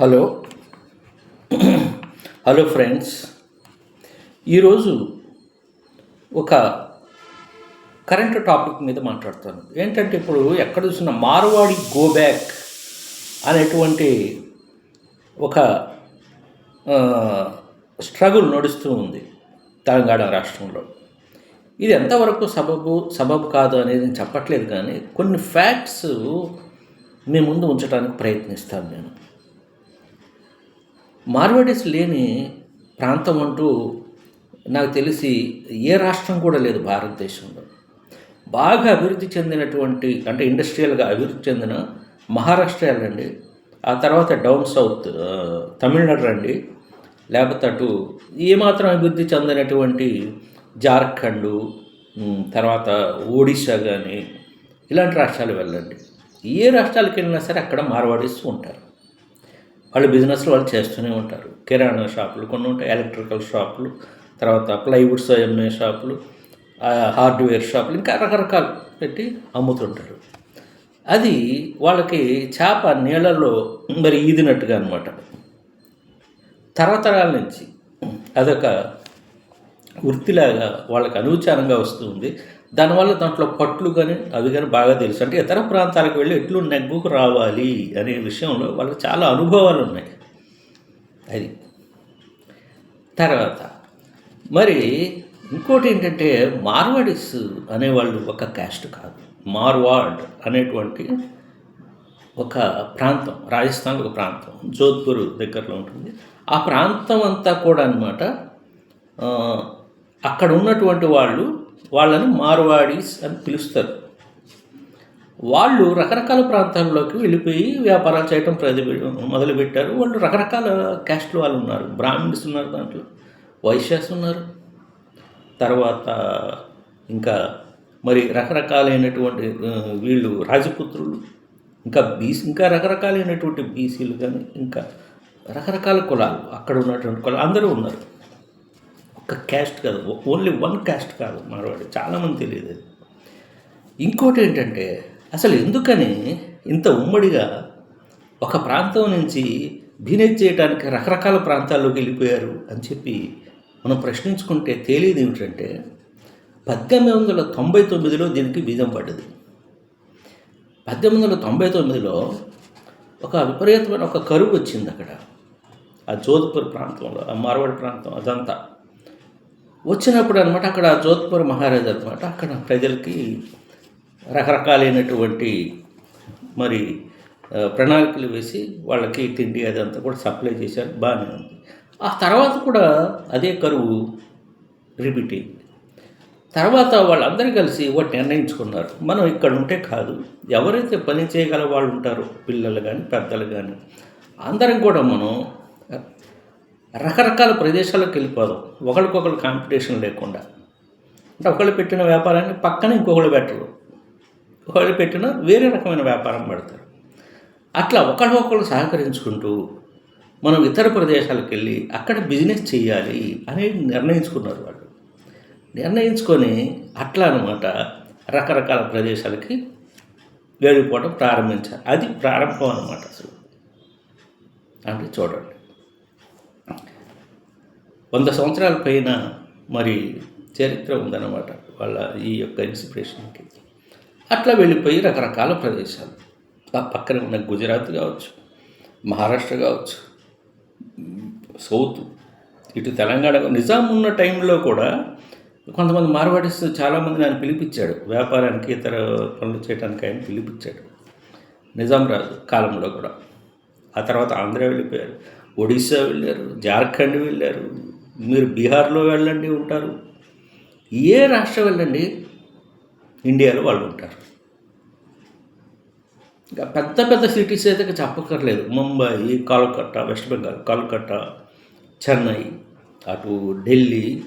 Hello. Hello friends. ఈరోజు ఒక current topic మీద మాట్లాడతాను. ఏంటంటే ఇప్పుడు ఎక్కడ చూసిన మార్వాడి గో బ్యాక్ అనేటువంటి ఒక స్ట్రగుల్ నడుస్తూ ఉంది తెలంగాణ రాష్ట్రంలో. ఇది ఎంతవరకు సబబు సబబు కాదు అనేది నేను చెప్పట్లేదు కానీ కొన్ని ఫ్యాక్ట్స్ మీ ముందు ఉంచడానికి ప్రయత్నిస్తాను నేను. మార్వాడీస్ లేని ప్రాంతం అంటూ నాకు తెలిసి ఏ రాష్ట్రం కూడా లేదు భారతదేశంలో. బాగా అభివృద్ధి చెందినటువంటి అంటే ఇండస్ట్రియల్గా అభివృద్ధి చెందిన మహారాష్ట్ర వెళ్ళండి ఆ తర్వాత డౌన్ సౌత్ తమిళనాడు రండి లేకపోతే అటు ఏమాత్రం అభివృద్ధి చెందినటువంటి జార్ఖండ్ తర్వాత ఒడిశా కానీ ఇలాంటి రాష్ట్రాలు వెళ్ళండి. ఏ రాష్ట్రాలకు వెళ్ళినా సరే అక్కడ మార్వాడీస్ ఉంటారు. వాళ్ళు బిజినెస్లు వాళ్ళు చేస్తూనే ఉంటారు. కిరాణా షాపులు కొన్ని ఉంటాయి ఎలక్ట్రికల్ షాపులు తర్వాత ప్లైవుడ్స్ అమ్మే షాపులు హార్డ్వేర్ షాపులు ఇంకా రకరకాలు పెట్టి అమ్ముతుంటారు. అది వాళ్ళకి చేప నీళ్ళలో మరి ఈదినట్టుగా అనమాట తరతరాల నుంచి అదొక వృత్తిలాగా వాళ్ళకి అనుచారంగా వస్తుంది. దానివల్ల దాంట్లో పట్లు కానీ అవి కానీ బాగా తెలుసు. అంటే ఇతర ప్రాంతాలకు వెళ్ళి ఎట్లు నెగ్గుకు రావాలి అనే విషయంలో వాళ్ళకి చాలా అనుభవాలు ఉన్నాయి. అది. తర్వాత మరి ఇంకోటి ఏంటంటే మార్వాడిస్ అనేవాళ్ళు ఒక క్యాస్ట్ కాదు. మార్వాడ్ అనేటువంటి ఒక ప్రాంతం రాజస్థాన్ ఒక ప్రాంతం జోధ్పూర్ దగ్గరలో ఉంటుంది. ఆ ప్రాంతం అంతా కూడా అనమాట అక్కడ ఉన్నటువంటి వాళ్ళు వాళ్ళని మార్వాడీస్ అని పిలుస్తారు. వాళ్ళు రకరకాల ప్రాంతాల్లోకి వెళ్ళిపోయి వ్యాపారాలు చేయటం ప్రతి మొదలుపెట్టారు. వాళ్ళు రకరకాల క్యాస్ట్లు వాళ్ళు ఉన్నారు. బ్రాహ్మిన్స్ ఉన్నారు దాంట్లో వైశ్యాస్ ఉన్నారు. తర్వాత ఇంకా మరి రకరకాలైనటువంటి వీళ్ళు రాజపుత్రులు ఇంకా బీసీ ఇంకా రకరకాలైనటువంటి బీసీలు కానీ ఇంకా రకరకాల కులాలు అక్కడ ఉన్నటువంటి కులాలు అందరూ ఉన్నారు. ఒక క్యాస్ట్ కాదు ఓన్లీ వన్ క్యాస్ట్ కాదు మార్వాడి చాలామంది తెలియదు అది. ఇంకోటి ఏంటంటే అసలు ఎందుకని ఇంత ఉమ్మడిగా ఒక ప్రాంతం నుంచి బిజినెస్ చేయడానికి రకరకాల ప్రాంతాల్లోకి వెళ్ళిపోయారు అని చెప్పి మనం ప్రశ్నించుకుంటే తేలియదు ఏమిటంటే పద్దెనిమిది వందల తొంభై తొమ్మిదిలో దీనికి బీజం పడ్డది. పద్దెనిమిది వందల తొంభై తొమ్మిదిలో ఒక విపరీతమైన ఒక కరువు వచ్చింది అక్కడ. ఆ జోధ్పూర్ ప్రాంతంలో ఆ మార్వాడి ప్రాంతం అదంతా. వచ్చినప్పుడు అనమాట అక్కడ జోధ్పూర్ మహారాజు అనమాట అక్కడ ప్రజలకి రకరకాలైనటువంటి మరి ప్రణాళికలు వేసి వాళ్ళకి తిండి అదంతా కూడా సప్లై చేశారు. బాగానే ఉంది. ఆ తర్వాత కూడా అదే కరువు రిపీట్ అయింది. తర్వాత వాళ్ళందరూ కలిసి ఒకటి నిర్ణయించుకున్నారు. మనం ఇక్కడ ఉంటే కాదు. ఎవరైతే పని చేయగల వాళ్ళు ఉంటారో పిల్లలు కానీ పెద్దలు కానీ అందరం కూడా మనం రకరకాల ప్రదేశాలకు వెళ్ళిపోదాం. ఒకరికొకరు కాంపిటీషన్ లేకుండా. అంటే ఒకళ్ళు పెట్టిన వ్యాపారాన్ని పక్కన ఇంకొకళ్ళు పెట్టరు. ఒకళ్ళు పెట్టిన వేరే రకమైన వ్యాపారం పెడతారు. అట్లా ఒకరికొకరు సహకరించుకుంటూ మనం ఇతర ప్రదేశాలకు వెళ్ళి అక్కడ బిజినెస్ చేయాలి అనేది నిర్ణయించుకున్నారు వాళ్ళు. నిర్ణయించుకొని అట్లా అనమాట రకరకాల ప్రదేశాలకి వెళ్ళిపోవడం ప్రారంభించారు. అది ప్రారంభం అనమాట అసలు. అంటే చూడండి. వంద సంవత్సరాల పైన మరి చరిత్ర ఉందన్నమాట వాళ్ళ ఈ యొక్క ఇన్స్పిరేషన్కి. అట్లా వెళ్ళిపోయి రకరకాల ప్రదేశాలు. ఆ పక్కన ఉన్న గుజరాత్ కావచ్చు మహారాష్ట్ర కావచ్చు సౌత్ ఇటు తెలంగాణ నిజాం ఉన్న టైంలో కూడా కొంతమంది మార్వాడీస్ చాలామంది ఆయన పిలిపించాడు. వ్యాపారానికి ఇతర పనులు చేయడానికి ఆయన పిలిపించాడు. నిజాం రాజు కాలంలో కూడా. ఆ తర్వాత ఆంధ్ర వెళ్ళిపోయారు ఒడిశా వెళ్ళారు జార్ఖండ్ వెళ్ళారు మీరు బీహార్లో వెళ్ళండి ఉంటారు. ఏ రాష్ట్రం వెళ్ళండి ఇండియాలో వాళ్ళు ఉంటారు. ఇంకా పెద్ద పెద్ద సిటీస్ అయితే చెప్పక్కర్లేదు. ముంబై కలకత్తా వెస్ట్ బెంగాల్ కోల్కట్టా చెన్నై అటు ఢిల్లీ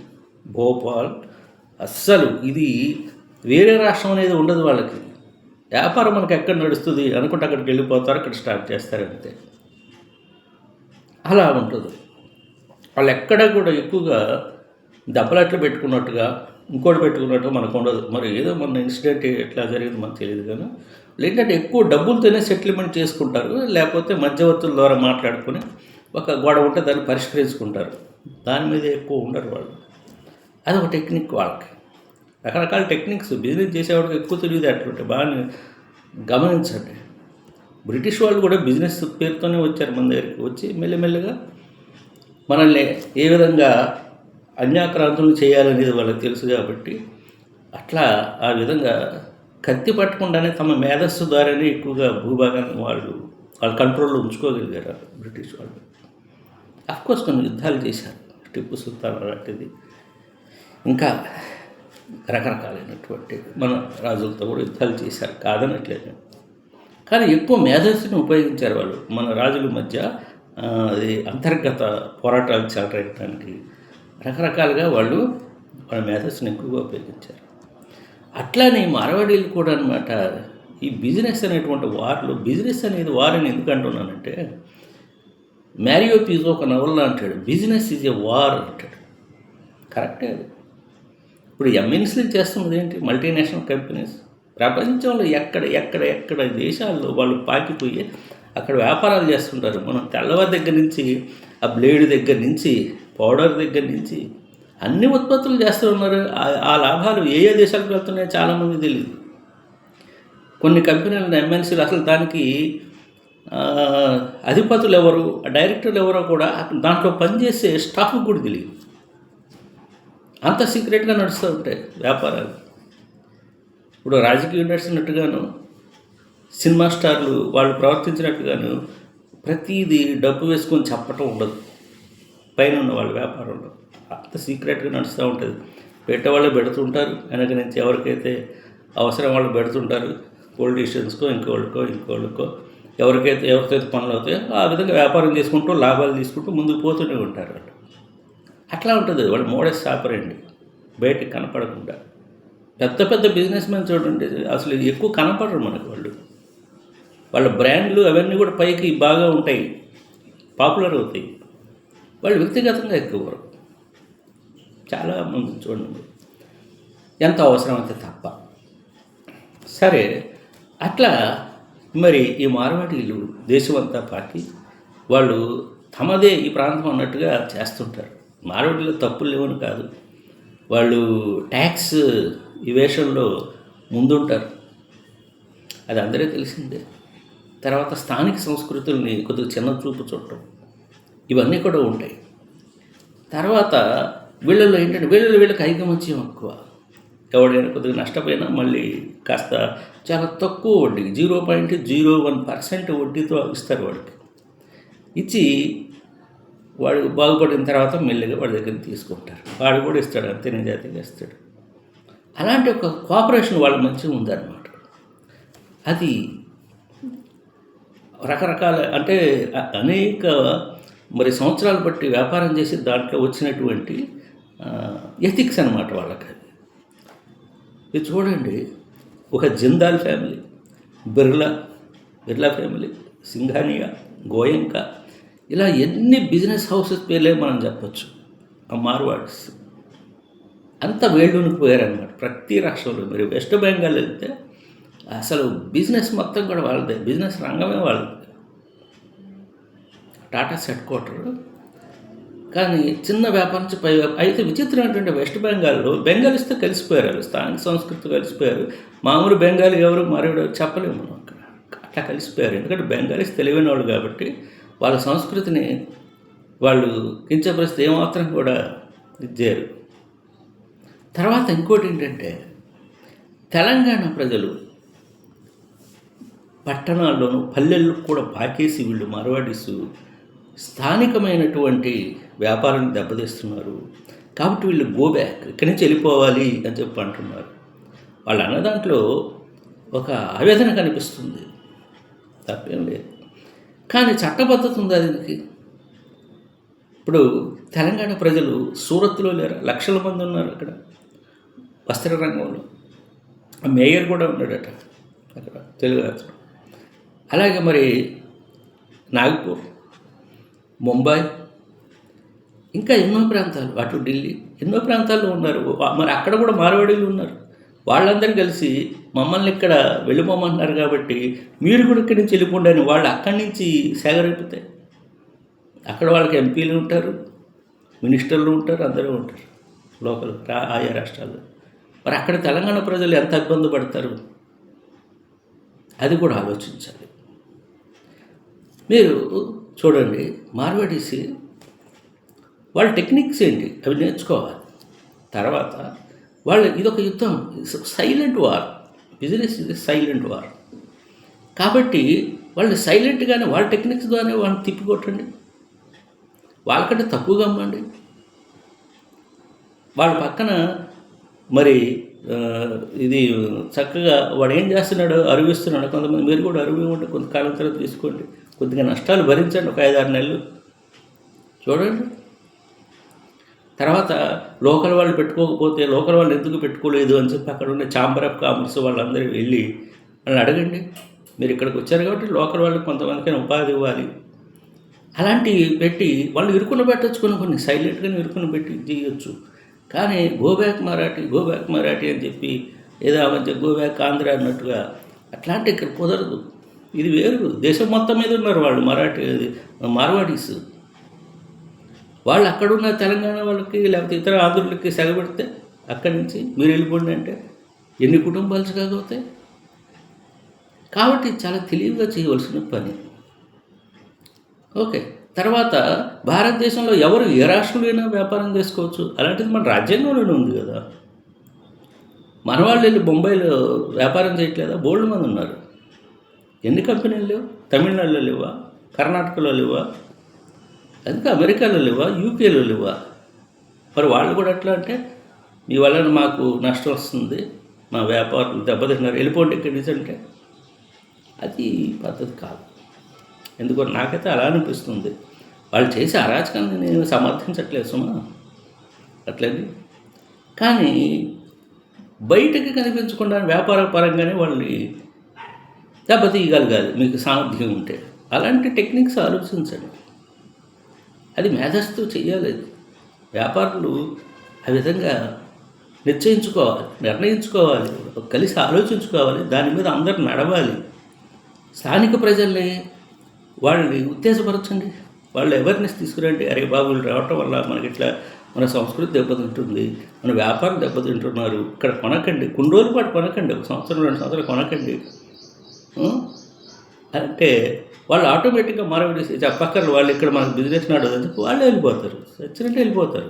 భోపాల్ అస్సలు ఇది వేరే రాష్ట్రం అనేది ఉండదు వాళ్ళకి. వ్యాపారం మనకు ఎక్కడ నడుస్తుంది అనుకుంటే అక్కడికి వెళ్ళిపోతారు అక్కడ స్టార్ట్ చేస్తారు అంతే అలా ఉంటుంది. వాళ్ళు ఎక్కడ కూడా ఎక్కువగా దెబ్బలట్లు పెట్టుకున్నట్టుగా ఇంకోటి పెట్టుకున్నట్టు మనకు ఉండదు. మరి ఏదో మన ఇన్సిడెంట్ ఎట్లా జరిగింది మనకు తెలియదు కానీ ఏంటంటే ఎక్కువ డబ్బులతోనే సెటిల్మెంట్ చేసుకుంటారు లేకపోతే మధ్యవర్తుల ద్వారా మాట్లాడుకొని ఒక గొడవ ఉంటే దాన్ని పరిష్కరించుకుంటారు. దాని మీద ఎక్కువ ఉండరు వాళ్ళు. అది ఒక టెక్నిక్ వాళ్ళకి. రకరకాల టెక్నిక్స్ బిజినెస్ చేసేవాడికి ఎక్కువ తెలియదు అటువంటి బాగా గమనించండి. బ్రిటిష్ వాళ్ళు కూడా బిజినెస్ పేరుతోనే వచ్చారు మన దగ్గరికి. వచ్చి మెల్లమెల్లగా మనల్ని ఏ విధంగా అన్యాక్రాంతులు చేయాలనేది వాళ్ళకి తెలుసు కాబట్టి అట్లా ఆ విధంగా కత్తి పట్టకుండానే తమ మేధస్సు ద్వారానే ఎక్కువగా భూభాగాన్ని వాళ్ళు వాళ్ళ కంట్రోల్లో ఉంచుకోగలిగారు బ్రిటిష్ వాళ్ళు. అఫ్కోర్స్ కొన్ని యుద్ధాలు చేశారు. టిప్పు సుల్తాన్ అలాంటిది ఇంకా రకరకాలైనటువంటి మన రాజులతో కూడా యుద్ధాలు చేశారు. కాదనట్లేదు. కానీ ఎక్కువ మేధస్సుని ఉపయోగించారు వాళ్ళు. మన రాజుల మధ్య అది అంతర్గత పోరాటాలు చెలరేయడానికి రకరకాలుగా వాళ్ళు వాళ్ళ మేధస్సును ఎక్కువగా ఉపయోగించారు. అట్లానే మార్వాడీలు కూడా అనమాట ఈ బిజినెస్ అనేటువంటి వార్లు బిజినెస్ అనేది వారని ఎందుకు అంటున్నానంటే మ్యారియో పీజో ఒక నవల్లో అంటాడు బిజినెస్ ఈజ్ ఎ వార్ అంటాడు. కరెక్టే అది. ఇప్పుడు ఎంఎన్సీలు చేస్తున్నది ఏంటి? Multinational companies. ప్రపంచంలో ఎక్కడ ఎక్కడ ఎక్కడ దేశాల్లో వాళ్ళు పాకిపోయి అక్కడ వ్యాపారాలు చేస్తుంటారు. మనం తెల్లవారి దగ్గర నుంచి ఆ బ్లేడ్ దగ్గర నుంచి పౌడర్ దగ్గర నుంచి అన్ని ఉత్పత్తులు చేస్తూ ఉన్నారు. ఆ- లాభాలు ఏ ఏ దేశాలకు వెళ్తున్నాయో చాలామంది తెలియదు కొన్ని కంపెనీలు ఎంఎన్సీలు అసలు దానికి అధిపతులు ఎవరు డైరెక్టర్లు ఎవరో కూడా దాంట్లో పనిచేసే స్టాఫ్ కూడా తెలియదు అంత సీక్రెట్గా నడుస్తూ ఉంటాయి వ్యాపారాలు. ఇప్పుడు రాజకీయం నడిచినట్టుగాను సినిమా స్టార్లు వాళ్ళు ప్రవర్తించినట్టుగాను ప్రతిదీ డబ్బు వేసుకొని చెప్పటం ఉండదు. పైన ఉన్న వాళ్ళ వ్యాపారంలో అంత సీక్రెట్గా నడుస్తూ ఉంటుంది. పెట్టేవాళ్ళు పెడుతుంటారు. వెనక నుంచి ఎవరికైతే అవసరం వాళ్ళు పెడుతుంటారు. పొలిటీషియన్స్కో ఇంకోళ్ళకో ఇంకోళ్ళకో ఎవరికైతే ఎవరికైతే పనులు అవుతాయో ఆ విధంగా వ్యాపారం చేసుకుంటూ లాభాలు తీసుకుంటూ ముందుకు పోతూనే ఉంటారు వాళ్ళు. అట్లా ఉంటుంది. వాళ్ళు మోడెస్ ఆపరండి. బయటకు కనపడకుండా. పెద్ద పెద్ద బిజినెస్ మ్యాన్ చూడండి అసలు ఎక్కువ కనపడరు మనకు వాళ్ళు. వాళ్ళ బ్రాండ్లు అవన్నీ కూడా పైకి బాగా ఉంటాయి. పాపులర్ అవుతాయి. వాళ్ళు వ్యక్తిగతంగా ఎక్కువ చాలా మంది చూడండి. ఎంత అవసరమైతే తప్ప. సరే అట్లా మరి ఈ మార్వాడీలు దేశమంతా పాకి వాళ్ళు తమదే ఈ ప్రాంతం అన్నట్టుగా చేస్తుంటారు. మార్వాడీలో తప్పులు లేవని కాదు. వాళ్ళు ట్యాక్స్ ఈ వేషంలో ముందుంటారు. అది అందరికీ తెలిసిందే. తర్వాత స్థానిక సంస్కృతుల్ని కొద్దిగా చిన్న చూపు చూడటం. ఇవన్నీ కూడా ఉంటాయి. తర్వాత వీళ్ళల్లో ఏంటంటే వీళ్ళలో వీళ్ళకి ఐకమత్యం ఎక్కువ. ఎవడైనా కొద్దిగా నష్టపోయినా మళ్ళీ కాస్త చాలా తక్కువ వడ్డీ zero point zero one percent వడ్డీతో ఇస్తారు వాడికి ఇచ్చి వాడు బాగుపడిన తర్వాత మెల్లిగా వాడి దగ్గర తీసుకుంటారు. వాడు కూడా ఇస్తాడు అంతే నిజాయితీగా ఇస్తాడు. అలాంటి ఒక కోఆపరేషన్ వాళ్ళ మధ్య ఉందన్నమాట. అది రకరకాల అంటే అనేక మరి సంవత్సరాలు బట్టి వ్యాపారం చేసి దాంట్లో వచ్చినటువంటి ఎథిక్స్ అనమాట వాళ్ళకి. అది ఇది చూడండి ఒక జిందాల్ ఫ్యామిలీ. బిర్లా బిర్లా ఫ్యామిలీ సింఘానియా గోయంక. ఇలా ఎన్ని బిజినెస్ హౌసెస్ పేర్లే మనం చెప్పచ్చు. ఆ మార్వాడ్స్. అంత వేళ్ళునికి పోయారనమాట ప్రతి రాష్ట్రంలో మీరు వెస్ట్ బెంగాల్ వెళ్తే అసలు బిజినెస్ మొత్తం కూడా వాళ్ళదే. బిజినెస్ రంగమే వాళ్ళది. టాటా సెట్ క్వార్టర్ కానీ చిన్న వ్యాపారం నుంచి పై అయితే విచిత్రం ఏంటంటే వెస్ట్ బెంగాల్లో బెంగాలీస్తో కలిసిపోయారు వాళ్ళు స్థానిక సంస్కృతి కలిసిపోయారు. మామూలు బెంగాలీ ఎవరు మరొకడు చెప్పలేము మనం అక్కడ. అట్లా కలిసిపోయారు. ఎందుకంటే బెంగాలీస్ తెలివైన వాళ్ళు కాబట్టి వాళ్ళ సంస్కృతిని వాళ్ళు కించపరిస్తే ఏమాత్రం కూడా ఇచ్చారు తర్వాత ఇంకోటి ఏంటంటే తెలంగాణ ప్రజలు పట్టణాల్లోనూ పల్లెల్లో కూడా పాకేసి వీళ్ళు మరవాడిసు స్థానికమైనటువంటి వ్యాపారాన్ని దెబ్బతీస్తున్నారు. కాబట్టి వీళ్ళు గో బ్యాక్ ఇక్కడి నుంచి వెళ్ళిపోవాలి అని చెప్పి అంటున్నారు. వాళ్ళు అన్న దాంట్లో ఒక ఆవేదన కనిపిస్తుంది. తప్పేం లేదు. కానీ చట్టబద్ధత ఉందా దీనికి? ఇప్పుడు తెలంగాణ ప్రజలు సూరత్లో లేరు? లక్షల మంది ఉన్నారు అక్కడ. వస్త్ర రంగంలో. ఆ మేయర్ కూడా ఉన్నాడట అక్కడ తెలుగు అతను అలాగే మరి నాగపూర్. ముంబై ఇంకా ఎన్నో ప్రాంతాలు. అటు ఢిల్లీ ఎన్నో ప్రాంతాల్లో ఉన్నారు. మరి అక్కడ కూడా మార్వాడీలు ఉన్నారు. వాళ్ళందరూ కలిసి మమ్మల్ని ఇక్కడ వెళ్ళిపోమంటున్నారు కాబట్టి మీరు కూడా ఇక్కడి నుంచి వెళ్ళిపోండి అని వాళ్ళు అక్కడి నుంచి సేగరైపోతాయి. అక్కడ వాళ్ళకి ఎంపీలు ఉంటారు మినిస్టర్లు ఉంటారు అందరూ ఉంటారు. లోకల్ ఆయా రాష్ట్రాల్లో. మరి అక్కడ తెలంగాణ ప్రజలు ఎంత ఇబ్బంది పడతారు? అది కూడా ఆలోచించాలి. మీరు చూడండి మార్వాడీసి వాళ్ళ టెక్నిక్స్ ఏంటి? అవి నేర్చుకోవాలి. తర్వాత వాళ్ళు ఇదొక యుద్ధం సైలెంట్ వార్. బిజినెస్ ఇది సైలెంట్ వార్. కాబట్టి వాళ్ళు సైలెంట్గానే వాళ్ళ టెక్నిక్స్ ద్వారానే వాళ్ళని తిప్పికొట్టండి. వాళ్ళకంటే తక్కువగా అమ్మండి. వాళ్ళ పక్కన మరి ఇది చక్కగా వాడు ఏం చేస్తున్నాడు అరువిస్తున్నాడు. కొంతమంది మీరు కూడా అరువు ఇవ్వండి కొంతకాలం తర్వాత తీసుకోండి. కొద్దిగా నష్టాలు భరించండి. ఒక ఐదారు నెలలు. చూడండి. తర్వాత లోకల్ వాళ్ళు పెట్టుకోకపోతే లోకల్ వాళ్ళు ఎందుకు పెట్టుకోలేదు అని చెప్పి అక్కడ ఉన్న ఛాంబర్ ఆఫ్ కామర్స్ వాళ్ళందరూ వెళ్ళి వాళ్ళని అడగండి. మీరు ఇక్కడికి వచ్చారు కాబట్టి లోకల్ వాళ్ళకి కొంతమందికైనా ఉపాధి ఇవ్వాలి. అలాంటివి పెట్టి వాళ్ళు ఇరుకున పెట్టచ్చు కొన్ని కొన్ని సైలెంట్గానే ఇరుకున పెట్టి చేయొచ్చు. కానీ గోబ్యాక్ మరాఠీ గోబ్యాక్ మరాఠీ అని చెప్పి ఏదో మంచి మధ్య గోబ్యాక్ ఆంధ్ర అన్నట్టుగా అట్లాంటి ఇక్కడ కుదరదు. ఇది వేరు. దేశం మొత్తం మీద ఉన్నారు వాళ్ళు. మరాఠీ మార్వాడీస్. వాళ్ళు అక్కడున్న తెలంగాణ వాళ్ళకి లేకపోతే ఇతర ఆంధ్రులకి సెగబెడితే అక్కడి నుంచి మీరు వెళ్ళిపోండి అంటే ఎన్ని కుటుంబాలు కాకపోతే కాబట్టి చాలా తెలివిగా చేయవలసిన పని. ఓకే. తర్వాత భారతదేశంలో ఎవరు ఏ రాష్ట్రంలోనైనా వ్యాపారం చేసుకోవచ్చు? అలాంటిది మన రాజ్యాంగంలోనే ఉంది కదా. మన వాళ్ళు వెళ్ళి బొంబాయిలో వ్యాపారం చేయట్లేదా? బోల్డ్ మంది ఉన్నారు. ఎన్ని కంపెనీలు లేవు? తమిళనాడులో లేవా? కర్ణాటకలో లేవా? అందుకే అమెరికాలో లేవా? యూకేలో లేవా? మరి వాళ్ళు కూడా ఎట్లా అంటే మీ వలన మాకు నష్టం వస్తుంది మా వ్యాపారం దెబ్బతిన్నారు వెళ్ళిపోండి ఇక్కడి నుంచి అంటే అది పద్ధతి కాదు. ఎందుకో నాకైతే అలా అనిపిస్తుంది. వాళ్ళు చేసే అరాచకాన్ని నేను సమర్థించట్లేదు సుమా. అట్లేదు? కానీ బయటకి కనిపించకుండా వ్యాపార పరంగానే వాళ్ళని దెబ్బతీయగలగాలి మీకు సామర్థ్యం ఉంటే. అలాంటి టెక్నిక్స్ ఆలోచించండి. అది మేధస్సుతో చేయాలి వ్యాపారులు ఆ విధంగా నిశ్చయించుకోవాలి నిర్ణయించుకోవాలి కలిసి ఆలోచించుకోవాలి దాని మీద అందరు నడవాలి. స్థానిక ప్రజల్ని వాళ్ళని ఉత్తేజపరచండి. వాళ్ళు అవేర్నెస్ తీసుకురండి? అరే బాబు వీళ్ళు రావటం వల్ల మనకి ఇట్లా మన సంస్కృతి దెబ్బతింటుంది మన వ్యాపారం దెబ్బతింటున్నారు. ఇక్కడ కొనకండి కొన్ని రోజుల పాటు కొనకండి ఒక సంవత్సరం రెండు సంవత్సరాలు కొనకండి. అంటే వాళ్ళు ఆటోమేటిక్గా మరొకటి చెప్పక్కర్లు వాళ్ళు ఇక్కడ మనకు బిజినెస్ నడవదు వాళ్ళు వెళ్ళిపోతారు. సచ్చినట్టు వెళ్ళిపోతారు.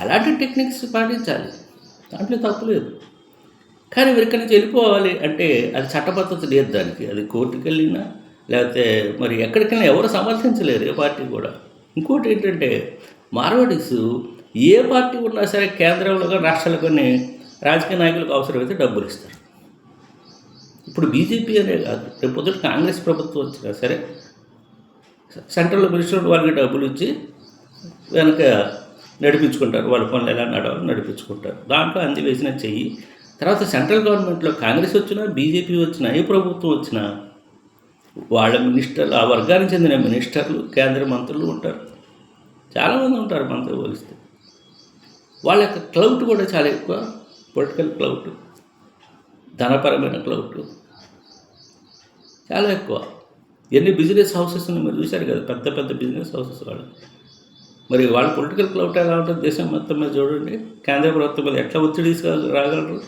అలాంటి టెక్నిక్స్ పాటించాలి. దాంట్లో తప్పు లేదు. కానీ మీరు ఇక్కడి నుంచి వెళ్ళిపోవాలి అంటే అది చట్టబద్ధత లేదు దానికి. అది కోర్టుకి వెళ్ళినా లేకపోతే మరి ఎక్కడికైనా ఎవరు సమర్థించలేరు ఏ పార్టీ కూడా. ఇంకోటి ఏంటంటే మార్వాడీస్ ఏ పార్టీ ఉన్నా సరే కేంద్రంలో కానీ రాష్ట్రాల్లో కానీ రాజకీయ నాయకులకు అవసరమైతే డబ్బులు ఇస్తారు. ఇప్పుడు బీజేపీ అనే కాదు. రేపు పొద్దుట కాంగ్రెస్ ప్రభుత్వం వచ్చినా సరే సెంట్రల్ మినిస్టర్ వాళ్ళకి డబ్బులు ఇచ్చి వెనక నడిపించుకుంటారు. వాళ్ళ పనులు ఎలా నడవాలి నడిపించుకుంటారు. దాంట్లో అంది వేసిన చెయ్యి. తర్వాత సెంట్రల్ గవర్నమెంట్లో కాంగ్రెస్ వచ్చినా బీజేపీ వచ్చినా ఏ ప్రభుత్వం వచ్చినా వాళ్ళ మినిస్టర్లు ఆ వర్గానికి చెందిన మినిస్టర్లు కేంద్ర మంత్రులు ఉంటారు. చాలామంది ఉంటారు మనతో పోలిస్తే. వాళ్ళ యొక్క క్లౌట్ కూడా చాలా ఎక్కువ. పొలిటికల్ క్లౌట్ ధనపరమైన క్లౌట్. చాలా ఎక్కువ. ఎన్ని బిజినెస్ హౌసెస్ ఉన్నాయి మీరు చూశారు కదా పెద్ద పెద్ద బిజినెస్ హౌసెస్ వాళ్ళు. మరి వాళ్ళ పొలిటికల్ క్లౌట్ ఎలా ఉంటుంది దేశం మొత్తం మీద చూడండి. కేంద్ర ప్రభుత్వం మీద ఎట్లా ఒత్తిడి తీసుకురాగలరు?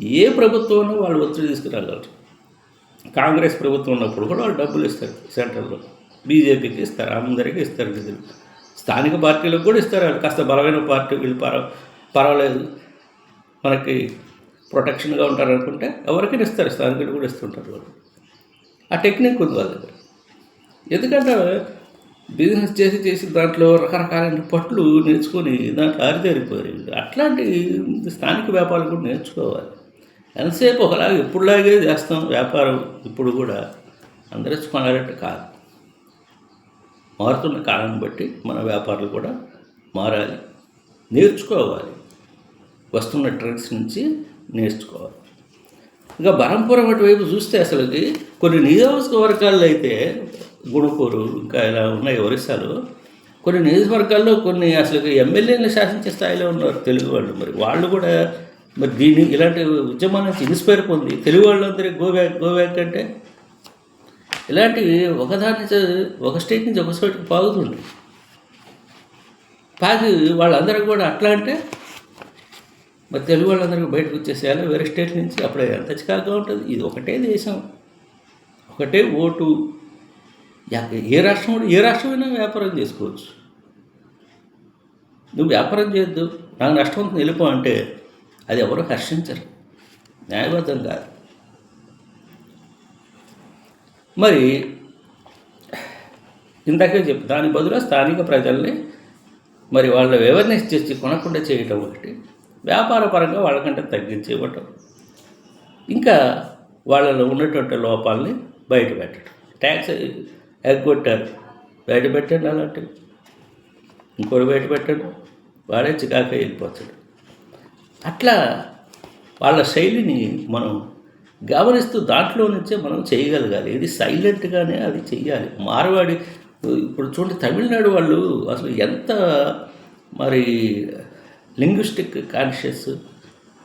ఏ ప్రభుత్వంలో వాళ్ళు ఒత్తిడి తీసుకురాగలరు. కాంగ్రెస్ ప్రభుత్వం ఉన్నప్పుడు కూడా వాళ్ళు డబ్బులు ఇస్తారు సెంట్రల్లో. బీజేపీకి ఇస్తారు అందరికీ ఇస్తారు నిధులు. స్థానిక పార్టీలకు కూడా ఇస్తారు వాళ్ళు. కాస్త బలమైన పార్టీ వీళ్ళు పర పర్వాలేదు. మనకి ప్రొటెక్షన్గా ఉంటారు అనుకుంటే ఎవరికైనా ఇస్తారు. స్థానికులు కూడా ఇస్తుంటారు వాళ్ళు. ఆ టెక్నిక్ ఉంది వాళ్ళ దగ్గర. ఎందుకంటే బిజినెస్ చేసి చేసి దాంట్లో రకరకాలైన పట్లు నేర్చుకొని దాంట్లో ఆరితేరిపోయారు. అట్లాంటి స్థానిక వ్యాపారాలు కూడా నేర్చుకోవాలి. ఎంతసేపు ఒకలాగా ఎప్పుడులాగే చేస్తాం వ్యాపారం ఇప్పుడు కూడా అందరూ కొనాలంటే కాదు. మారుతున్న కాలాన్ని బట్టి మన వ్యాపారాలు కూడా మారాలి. నేర్చుకోవాలి. వస్తున్న ట్రెండ్స్ నుంచి నేర్చుకోవాలి. ఇంకా బరంపురం అటువైపు చూస్తే అసలుకి కొన్ని నియోజకవర్గాల్లో అయితే గుణకూరు ఇంకా ఇలా ఉన్నాయి ఒరిస్సాలో. కొన్ని నియోజకవర్గాల్లో కొన్ని అసలు ఎమ్మెల్యేలు శాసించే స్థాయిలో ఉన్నారు తెలుగు వాళ్ళు. మరి వాళ్ళు కూడా మరి దీన్ని ఇలాంటి ఉద్యమం నుంచి ఇన్స్పైర్ పొంది తెలుగు వాళ్ళందరికీ గో బ్యాక్ గో బ్యాక్ అంటే ఇలాంటివి ఒకదాని నుంచి ఒక స్టేట్ నుంచి ఒక స్టేట్కి పాగుతుంది. పాగి వాళ్ళందరూ కూడా అట్లా అంటే మరి తెలుగు వాళ్ళందరికీ బయటకు వచ్చేసేయాలి. వేరే స్టేట్ నుంచి అప్పుడు ఎంత చికాకుగా ఉంటుంది. ఇది ఒకటే దేశం. ఒకటే ఓటు. ఏ రాష్ట్రం కూడా ఏ రాష్ట్రమైనా వ్యాపారం చేసుకోవచ్చు. నువ్వు వ్యాపారం చేయొద్దు. నాకు నష్టం అవుతుంది వెళ్ళిపో అంటే అది ఎవరు హర్షించరు. న్యాయబద్ధం కాదు. మరి ఇందాకే చెప్పు దాని బదులు స్థానిక ప్రజల్ని మరి వాళ్ళ అవేర్నెస్ చేసి కొనకుండా చేయటం ఒకటి. వ్యాపార పరంగా వాళ్ళకంటే తగ్గించి ఇవ్వటం. ఇంకా వాళ్ళలో ఉన్నటువంటి లోపాలని బయట పెట్టడం ట్యాక్స్ ఎగ్గొట్టారు బయట పెట్టండి అలాంటివి. ఇంకోటి బయట పెట్టండి. వాడే చికాక వెళ్ళిపోతాడు. అట్లా వాళ్ళ శైలిని మనం గమనిస్తూ దాంట్లో నుంచే మనం చేయగలగాలి. ఇది సైలెంట్గానే అది చెయ్యాలి. మార్వాడి ఇప్పుడు చూడండి తమిళనాడు వాళ్ళు అసలు ఎంత మరి లింగ్విస్టిక్ కాన్షియస్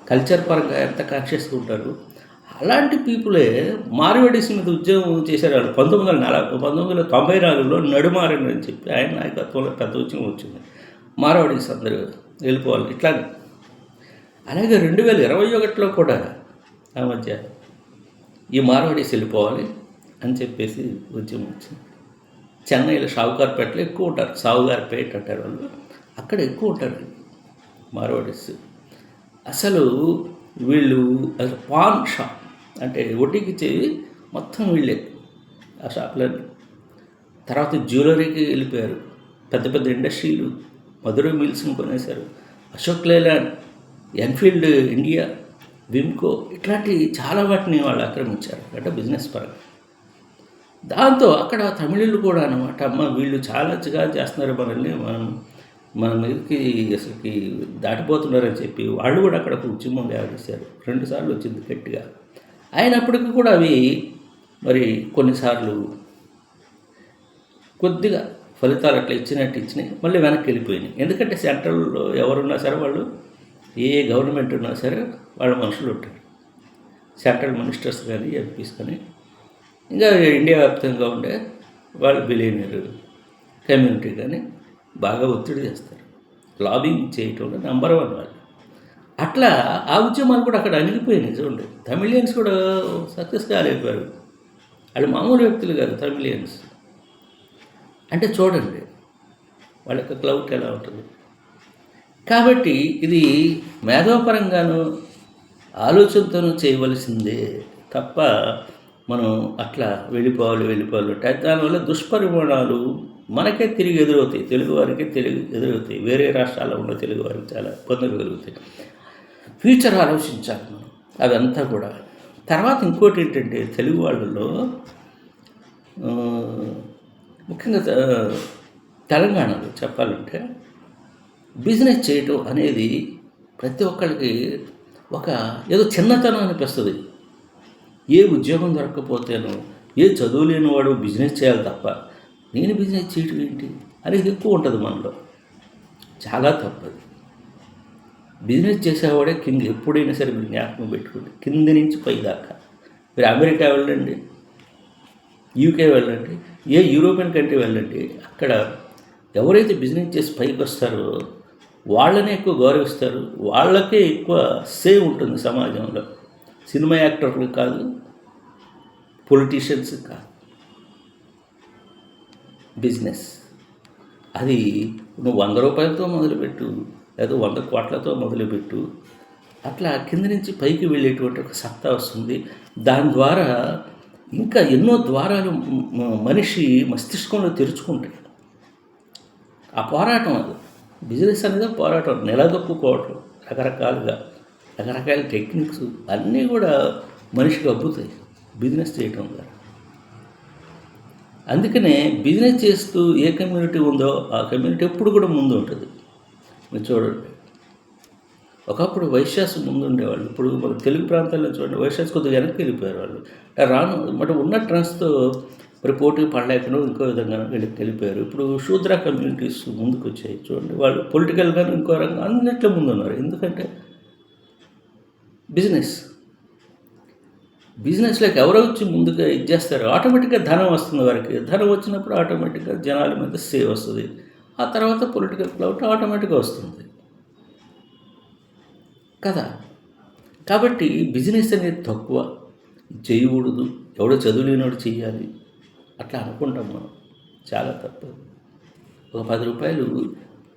కల్చర్ పరంగా ఎంత కాన్షియస్గా ఉంటారు అలాంటి పీపులే మార్వాడీస్ మీద ఉద్యమం చేశారు. పంతొమ్మిది వందల నలభై పంతొమ్మిది వందల తొంభై నాలుగులో నడుమారని అని చెప్పి ఆయన నాయకత్వంలో పెద్ద ఉద్యమం వచ్చింది. మార్వాడీస్ అందరూ వెళ్ళిపోవాలి. ఇట్లానే అలాగే రెండు వేల ఇరవై ఒకటిలో కూడా ఆ మధ్య ఈ మార్వాడీస్ వెళ్ళిపోవాలి అని చెప్పేసి ఉద్యమం వచ్చింది. చెన్నైలో షావుకార్పేటలో ఎక్కువ ఉంటారు. సావుగారిపేట అంటారు వాళ్ళు. అక్కడ ఎక్కువ ఉంటారు. మార్వాడీస్ అసలు వీళ్ళు అసలు పాన్ షాప్ అంటే వడ్డీకి ఇచ్చేవి మొత్తం వీళ్ళే ఆ షాప్లన్నీ. తర్వాత జ్యువెలరీకి వెళ్ళిపోయారు. పెద్ద పెద్ద ఇండస్ట్రీలు. మధుర మిల్స్ని కొనేశారు. Ashok Leyland Enfield India Wimco ఇట్లాంటి చాలా వాటిని వాళ్ళు ఆక్రమించారు. అంటే బిజినెస్ పరంగా. దాంతో అక్కడ తమిళులు కూడా అనమాట అమ్మ వీళ్ళు చాలా చిగా చేస్తున్నారు మనల్ని. మనం మన మీదకి అసలుకి దాటిపోతున్నారని చెప్పి వాళ్ళు కూడా అక్కడ ఒక ఉద్యమం లేవదీశారు రెండుసార్లు వచ్చింది గట్టిగా. అయినప్పటికీ కూడా అవి మరి కొన్నిసార్లు కొద్దిగా ఫలితాలు అట్లా ఇచ్చినట్టు ఇచ్చినాయి. మళ్ళీ వెనక్కి వెళ్ళిపోయినాయి. ఎందుకంటే సెంట్రల్లో ఎవరున్నా సరే వాళ్ళు ఏ గవర్నమెంట్ ఉన్నా సరే వాళ్ళ మనుషులు ఉంటారు. సెంట్రల్ మినిస్టర్స్ కానీ ఎంపీస్ కానీ. ఇంకా ఇండియా వ్యాప్తంగా ఉండే వాళ్ళు బిలియనీర్ కమ్యూనిటీ కానీ. బాగా ఒత్తిడి చేస్తారు. లాబింగ్ చేయటంలో నెంబర్ వన్ వాళ్ళు. అట్లా ఆ ఉద్యమాలు కూడా అక్కడ అణిగిపోయినాయి చూడండి తమిళియన్స్ కూడా సక్సెస్ కాలేకపోయారు. వాళ్ళు మామూలు వ్యక్తులు కాదు తమిళియన్స్. అంటే చూడండి వాళ్ళ యొక్క క్లౌట్ ఎలా ఉంటుంది? కాబట్టి ఇది మేధోపరంగాను ఆలోచనతోనూ చేయవలసిందే తప్ప మనం అట్లా వెళ్ళిపోవాలి వెళ్ళిపోవాలి. అంటే దానివల్ల దుష్పరిమాణాలు మనకే తిరిగి ఎదురవుతాయి. తెలుగు వారికి తెలుగు ఎదురవుతాయి. వేరే రాష్ట్రాల్లో ఉన్న తెలుగు వారికి చాలా ఇబ్బందులు కలుగుతాయి. ఫ్యూచర్ ఆలోచించాలి మనం. అదంతా కూడా. తర్వాత ఇంకోటి ఏంటంటే తెలుగు వాళ్ళలో ముఖ్యంగా తెలంగాణలో చెప్పాలంటే బిజినెస్ చేయటం అనేది ప్రతి ఒక్కరికి ఒక ఏదో చిన్నతనం అనిపిస్తుంది. ఏ ఉద్యోగం దొరకకపోతేనో ఏ చదువు లేని వాడు బిజినెస్ చేయాలి తప్ప నేను బిజినెస్ చేయటం ఏంటి? అనేది ఎక్కువ ఉంటుంది మనలో. చాలా తప్పది. బిజినెస్ చేసేవాడే కింద ఎప్పుడైనా సరే మీరు జ్ఞాపకం పెట్టుకోండి. కింద నుంచి పైదాకా మీరు అమెరికా వెళ్ళండి యూకే వెళ్ళండి ఏ యూరోపియన్ కంట్రీ వెళ్ళండి అక్కడ ఎవరైతే బిజినెస్ చేసి పైకి వస్తారో వాళ్ళనే ఎక్కువ గౌరవిస్తారు. వాళ్ళకే ఎక్కువ సేవ్ ఉంటుంది సమాజంలో. సినిమా యాక్టర్లు కాదు పొలిటీషియన్స్ కాదు. బిజినెస్. అది నువ్వు వంద రూపాయలతో మొదలుపెట్టు లేదా వంద కోట్లతో మొదలుపెట్టు. అట్లా కింద నుంచి పైకి వెళ్ళేటువంటి ఒక సత్తా వస్తుంది. దాని ద్వారా ఇంకా ఎన్నో ద్వారాలు మనిషి మస్తిష్కంలో తెరుచుకుంటాయి. ఆ పోరాటం అది. బిజినెస్ అనేది పోరాటం. నిలదొక్కుకోవటం. రకరకాలుగా రకరకాల టెక్నిక్స్ అన్నీ కూడా మనిషికి అబ్బుతాయి. బిజినెస్ చేయటం ద్వారా. అందుకనే బిజినెస్ చేస్తూ ఏ కమ్యూనిటీ ఉందో ఆ కమ్యూనిటీ ఎప్పుడు కూడా ముందు ఉంటుంది. మీరు చూడండి. ఒకప్పుడు వైశ్యాస్ ముందు ఉండేవాళ్ళు. ఇప్పుడు మన తెలుగు ప్రాంతాల్లో చూడండి వైశ్యాస్ కొద్దిగా వెనక్కి వెళ్ళిపోయారు వాళ్ళు. రాను మరి ఉన్న ట్రెండ్స్తో మరి పోటీ పడలేకుండా ఇంకో విధంగా వెళ్ళి వెళ్ళిపోయారు. ఇప్పుడు శూద్ర కమ్యూనిటీస్ ముందుకు వచ్చాయి చూడండి వాళ్ళు పొలిటికల్గాను ఇంకో రంగం అన్నిట్లో ముందు ఉన్నారు ఎందుకంటే బిజినెస్. బిజినెస్లోకి ఎవరో వచ్చి ముందుగా ఇది చేస్తారు ఆటోమేటిక్గా ధనం వస్తుంది వారికి. ధనం వచ్చినప్పుడు ఆటోమేటిక్గా జనాల మీద సేవ్ వస్తుంది. ఆ తర్వాత పొలిటికల్ క్లౌట్ ఆటోమేటిక్గా వస్తుంది. కదా? కాబట్టి బిజినెస్ అనేది తక్కువ. చేయకూడదు. ఎవడో చదువులేనోడు చేయాలి అట్లా అనుకుంటాం మనం. చాలా తప్పు. ఒక పది రూపాయలు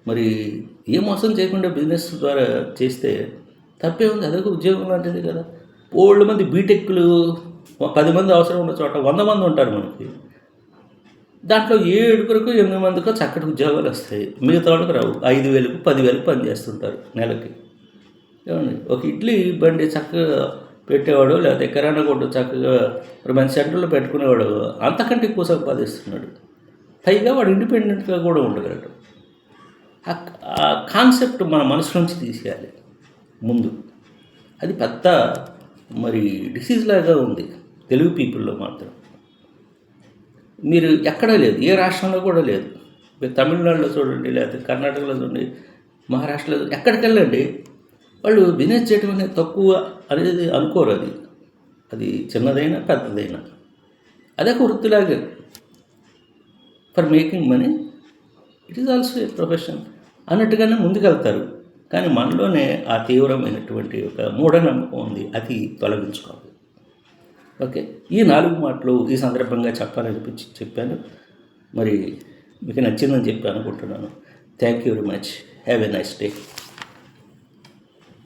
మరి ఏ మోసం చేయకుండా బిజినెస్ ద్వారా చేస్తే తప్పే ఉంది. అదొక ఉద్యోగం లాంటిది కదా. ఓళ్ళు మంది బీటెక్లు పది మంది అవసరం ఉన్న చోట వంద మంది ఉంటారు మనకి. దాంట్లో ఏడుగురికి ఎనిమిది మందికో చక్కటి ఉద్యోగాలు వస్తాయి. మిగతా వాళ్ళకి రావు. ఐదు వేలకు పదివేలకు పని చేస్తుంటారు నెలకి. ఏమండి? ఒక ఇడ్లీ బండి చక్కగా పెట్టేవాడు లేకపోతే కిరాణా కొట్టు చక్కగా మంచి సెంటర్లో పెట్టుకునేవాడు అంతకంటే ఎక్కువ సంపాదిస్తున్నాడు. పైగా వాడు ఇండిపెండెంట్గా కూడా ఉండగలడు. ఆ- ఆ కాన్సెప్ట్ మన మనసు నుంచి తీసేయాలి. ముందు. అది పెద్ద మరి డిసీజ్ లాగా ఉంది. తెలుగు పీపుల్లో మాత్రం. మీరు ఎక్కడా లేదు. ఏ రాష్ట్రంలో కూడా లేదు. మీరు తమిళనాడులో చూడండి లేకపోతే కర్ణాటకలో చూడండి మహారాష్ట్రలో ఎక్కడికి వెళ్ళండి వాళ్ళు బిజినెస్ చేయడం అనేది తక్కువ అనేది అనుకోరు అది. అది చిన్నదైనా పెద్దదైనా. అదే ఒక వృత్తిలాగే. For making money it is also a profession అన్నట్టుగానే ముందుకెళ్తారు. కానీ మనలోనే ఆ తీవ్రమైనటువంటి ఒక మూఢనమ్మకం ఉంది. అది తొలగించుకోవాలి. ఓకే? ఈ నాలుగు మాటలు ఈ సందర్భంగా చెప్పాలనిపించి చెప్పాను. మరి మీకు నచ్చిందని చెప్పి అనుకుంటున్నాను. Thank you very much have a nice day